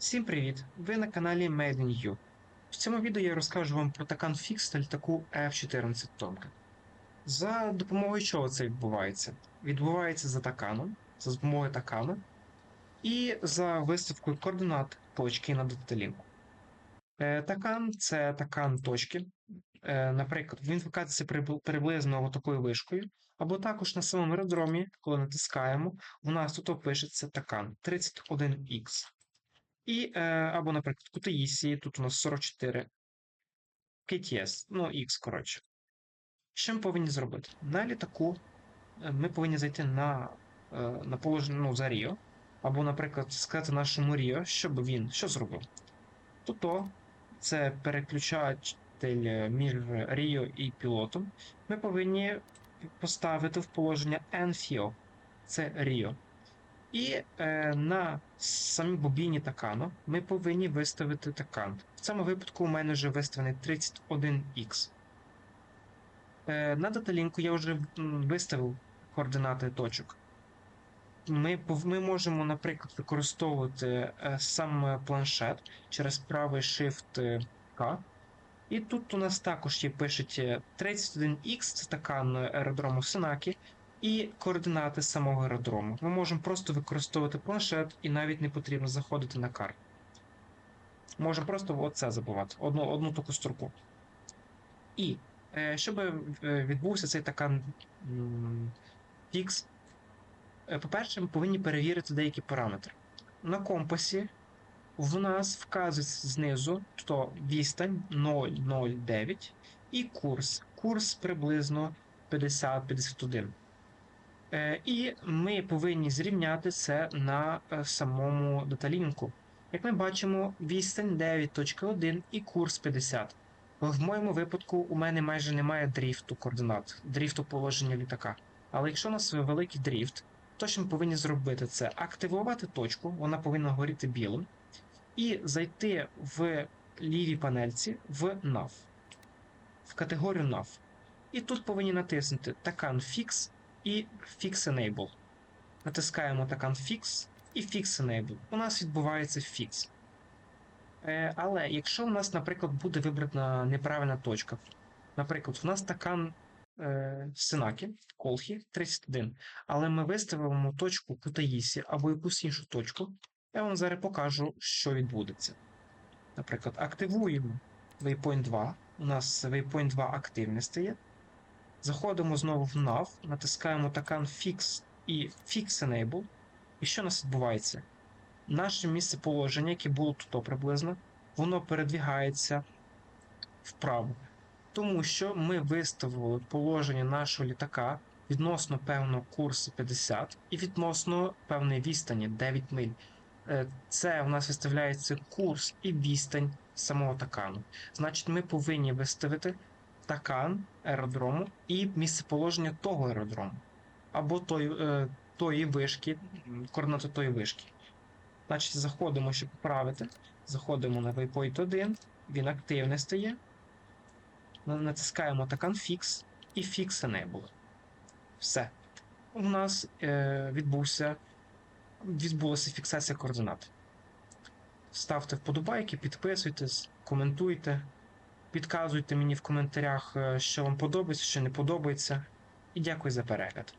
Всім привіт! Ви на каналі Made in You. В цьому відео я розкажу вам про такан фікс та літаку F-14 Tomcat. За допомогою чого це відбувається? Відбувається за таканом, за допомогою такану і за виставкою координат точки на деталінку. Е, Такан це такан точки. Е, Наприклад, він вкатиться приблизно такою вишкою, або також на самому аеродромі, коли натискаємо, у нас тут пишеться такан 31X. І, е, або, наприклад, QTIC, тут у нас 44 KTS, ну, X, коротше. Що ми повинні зробити? На літаку е, ми повинні зайти на е, на положення ну, за Ріо, або, наприклад, сказати нашому Ріо, щоб він що зробив. Тобто, це переключатель між Ріо і пілотом. Ми повинні поставити в положення NFIO, це Ріо. І е, на самій бобіні такану ми повинні виставити такан. В цьому випадку у мене вже виставлений 31X. Е, на даталінку я вже виставив координати точок. Ми ми можемо, наприклад, використовувати е, сам планшет через правий Shift K. І тут у нас також є пишуть 31X, це такан аеродрому Сенакі, і координати самого аеродрому. Ми можемо просто використовувати планшет і навіть не потрібно заходити на карту. Можемо просто оце забувати, одну одну таку строку. І е, щоб е, відбувся цей така фікс, е, по-перше, ми повинні перевірити деякі параметри. На компасі в нас вказується знизу то відстань 0,09 і курс. Курс приблизно 50-51. Е, і ми повинні зрівняти це на е, самому даталінку. Як ми бачимо, відстань 9.1 і курс 50. В моєму випадку у мене майже немає дріфту координат, дріфту положення літака. Але якщо у нас великий дріфт, то що ми повинні зробити це активувати точку, вона повинна горіти білим, і зайти в лівій панельці в NAV, в категорію NAV. І тут повинні натиснути Takan Fix і Fix Enable. Натискаємо такан Fix і Fix Enable. У нас відбувається Fix. Е, Але якщо у нас, наприклад, буде вибрана неправильна точка, наприклад, у нас такан е, Сенакі, Колхі 31, але ми виставимо точку Кутаїсі або якусь іншу точку, я вам зараз покажу, що відбудеться. Наприклад, активуємо Waypoint 2. У нас Waypoint 2 активний стає. Заходимо знову в NAV, натискаємо такан Fix і Fix Enable. І що у нас відбувається? Наше місце положення, яке було тут приблизно, воно передвігається вправо. Тому що ми виставили положення нашого літака відносно певного курсу 50 і відносно певної відстані 9 миль. Е, це у нас виставляється курс і відстань самого такану. Значить, ми повинні виставити такан аеродрому і місцеположення того аеродрому. Або той, е, тої вишки, координати тої вишки. Значить, заходимо, щоб поправити. Заходимо на Waypoint 1, він активний стає. Натискаємо такан Fix і Fix Enable. Все. У нас е, відбувся, відбулася фіксація координат. Ставте вподобайки, підписуйтесь, коментуйте. Підказуйте мені в коментарях, е, що вам подобається, що не подобається. І дякую за перегляд.